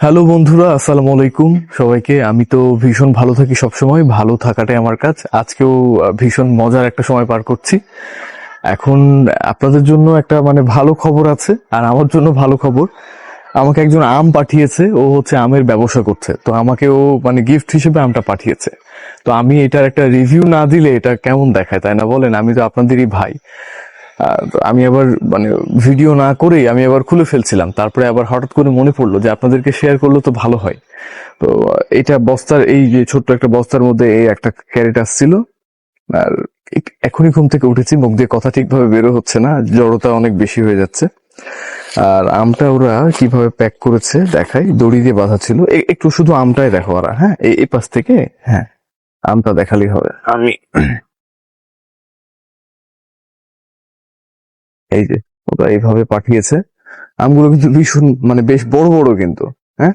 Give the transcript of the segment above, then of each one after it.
Hello বন্ধুরা, আসসালামু আলাইকুম সবাইকে। আমি তো ভীষণ ভালো থাকি সবসময়, ভালো থাকাটাই আমার কাজ। আজকেও ভীষণ মজার একটা সময় পার করছি। এখন আপনাদের জন্য একটা মানে ভালো খবর আছে, আর আমার জন্য ভালো খবর। আমাকে একজন আম পাঠিয়েছে, ও হচ্ছে আমের ব্যবসা করছে। তো আমাকে ও মানে গিফট হিসেবে আমটা পাঠিয়েছে। তো আমি এটার একটা রিভিউ না দিলে এটা কেমন দেখায়, তাই না বলেন? আমি তো আপনাদেরই ভাই। আমি আবার মানে ভিডিও না করেই আমি আবার খুলে ফেলছিলাম। তারপরে আবার হঠাৎ করে মনে পড়ল যে আপনাদেরকে শেয়ার করলে তো ভালো হয়। তো এটা বস্তার, এই যে ছোট্ট একটা বস্তার মধ্যে এই একটা ক্যারেট আসছিল। আর এখনই ঘুম থেকে উঠেছি, মুখ দিয়ে কথা ঠিকভাবে বেরো হচ্ছে না, জড়তা অনেক বেশি হয়ে যাচ্ছে। আর আমটা ওরা কীভাবে প্যাক করেছে দেখাই, দড়ি দিয়ে বাঁধা ছিল। একটু শুধু আমটাই দেখো ওরা হ্যাঁ? এই পাশ থেকে হ্যাঁ আমটা দেখালেই হবে। আমি এই যে, ওরা এইভাবে পাঠিয়েছে। আমগুলো কিন্তু ভীষণ মানে বেশ বড় বড় কিন্তু হ্যাঁ?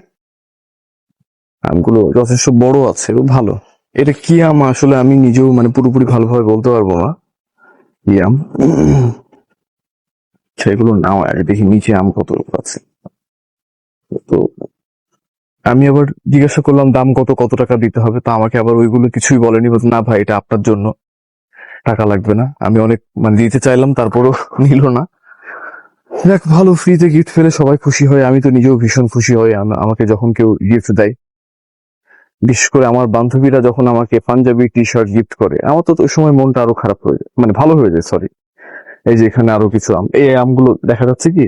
আমগুলো যথেষ্ট বড় আছে এবং ভালো। এটা কি আম? আসলে আমি নিজেও মানে পুরোপুরি ভালোভাবে বলতে পারব না। কি আম? সেগুলো নাও আগে দেখি নিচে আম কত আছে। তো, আমি আবার জিজ্ঞাসা করলাম, দাম কত কত টাকা দিতে হবে? তা আমাকে আবার ওইগুলো কিছুই বলেনি না ভাই, এটা আপনার জন্য। টাকা লাগবে না। আমি অনেক মানে দিতে চাইলাম, তারপরও নিল না। দেখ ভালো ফ্রিতে গিফট পেলে সবাই খুশি হয়। আমি তো নিজেও ভীষণ খুশি হই। আমাকে যখন কেউ গিফট দেয়, বিশেষ করে আমার বান্ধবীরা যখন আমাকে পাঞ্জাবি টি শার্ট গিফট করে, আমার তো ওই সময় মনটা আরও খারাপ হয়ে যায়। মানে ভালো হয়ে যায় সরি এই যে এখানে আরও কিছু আম এই আমগুলো দেখা যাচ্ছে কি?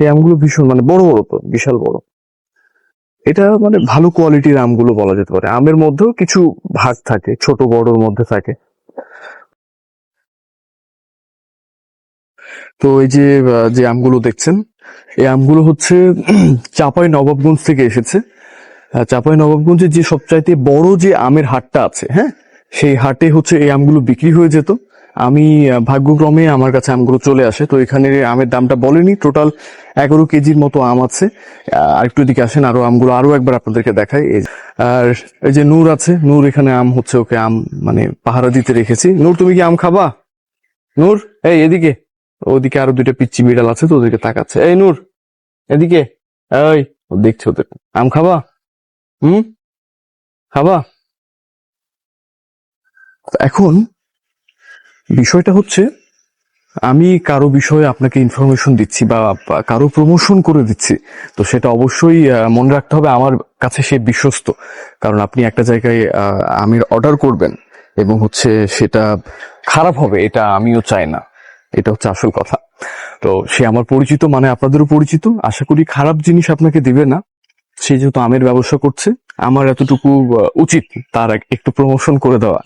এই আমগুলো ভীষণ মানে বড় বড় তো, বিশাল বড়। এটা মানে ভালো কোয়ালিটির আমগুলো বলা যেতে পারে। আমের মধ্যেও কিছু ভাগ থাকে, ছোট বড়র মধ্যে থাকে। তো এই যে যে আমগুলো দেখছেন, এই আমগুলো হচ্ছে চাপাই নবাবগঞ্জ থেকে এসেছে। চাপাই নবাবগঞ্জের যে সবচাইতে বড় যে আমের হাটটা আছে হ্যাঁ সেই হাটে হচ্ছে এই আমগুলো বিক্রি হয়ে যেত। আমি ভাগ্যক্রমে আমার কাছে আমগুলো চলে আসে, তো এখানে আমের দামটা বলেনি। টোটাল এগারো কেজির মতো আম আছে। আর একটু দিকে আসেন, আরও আমগুলো আরও একবার আপনাদেরকে দেখাই। আর এই যে নূর আছে, নূর এখানে আম হচ্ছে ওকে আম মানে পাহারা দিতে রেখেছি। নূর, তুমি কি আম খাবা? নূর, এই এদিকে। ওদিকে আরও দুইটা পিচ্ছি বিড়াল আছে, তো ওদেরকে তাকাচ্ছে। এই নূর, এদিকে, এই, ও দেখছে ওদের। আম খাবা? হুম? খাবা? এখন বিষয়টা হচ্ছে, আমি কারও বিষয়ে আপনাকে ইনফরমেশন দিচ্ছি বা কারও প্রমোশন করে দিচ্ছি, তো সেটা অবশ্যই মনে রাখতে হবে আমার কাছে সে বিশ্বস্ত। কারণ আপনি একটা জায়গায় আমের অর্ডার করবেন এবং হচ্ছে সেটা খারাপ হবে, এটা আমিও চাই না। এটা হচ্ছে আসল কথা। তো সে আমার পরিচিত মানে আপনাদেরও পরিচিত। আশা করি খারাপ জিনিস আপনাকে দিবে না। সে যেহেতু আমের ব্যবসা করছে, আমার এতটুকু উচিত তার এক- একটু প্রমোশন করে দেওয়া।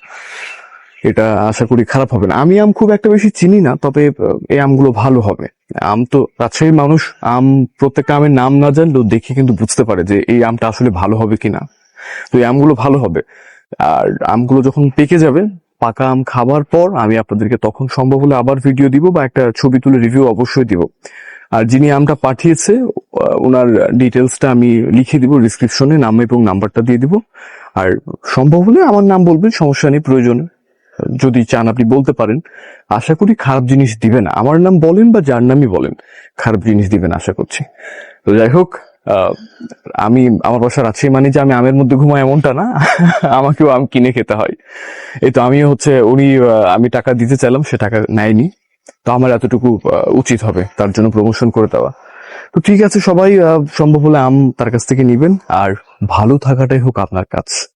এটা আশা করি খারাপ হবে না। আমি আম খুব একটা বেশি চিনি না, তবে এই আমগুলো ভালো হবে। আম তো রাজশাহীর মানুষ, আম প্রত্যেকটা আমের নাম না জানলেও দেখে কিন্তু বুঝতে পারে যে এই আমটা আসলে ভালো হবে কিনা। তো এই আমগুলো ভালো হবে। আর আমগুলো যখন পেকে যাবে পাকা আম খাবার পর আমি আপনাদেরকে তখন সম্ভব হলে আবার ভিডিও দিব বা একটা ছবি তুলে রিভিউ অবশ্যই দিব। আর যিনি আমটা পাঠিয়েছে ওনার ডিটেলসটা আমি লিখে দিব ডিসক্রিপশনে নাম এবং নাম্বারটা দিয়ে দিব। আর সম্ভব হলে আমার নাম বলবেন, সমস্যা নেই, প্রয়োজনে। যদি চান আপনি বলতে পারেন। আশা করি খারাপ জিনিস দিবেন আমার নাম বলেন বা যার নামই বলেন, খারাপ জিনিস দিবেন আশা করছি। তো যাই হোক আমি, আমার বাসা রাজশাহী মানে যে আমি আমের মধ্যে ঘুমাই এমনটা না। আমাকেও আম কিনে খেতে হয়। এই তো আমি হচ্ছে, উনি আমি টাকা দিতে চাইলাম, সে টাকা নেয়নি। তো আমার এতটুকু উচিত হবে তার জন্য প্রমোশন করে দেওয়া। তো ঠিক আছে, সবাই সম্ভব হলে আম তার কাছ থেকে নিবেন। আর ভালো থাকাটাই হোক আপনার কাজ।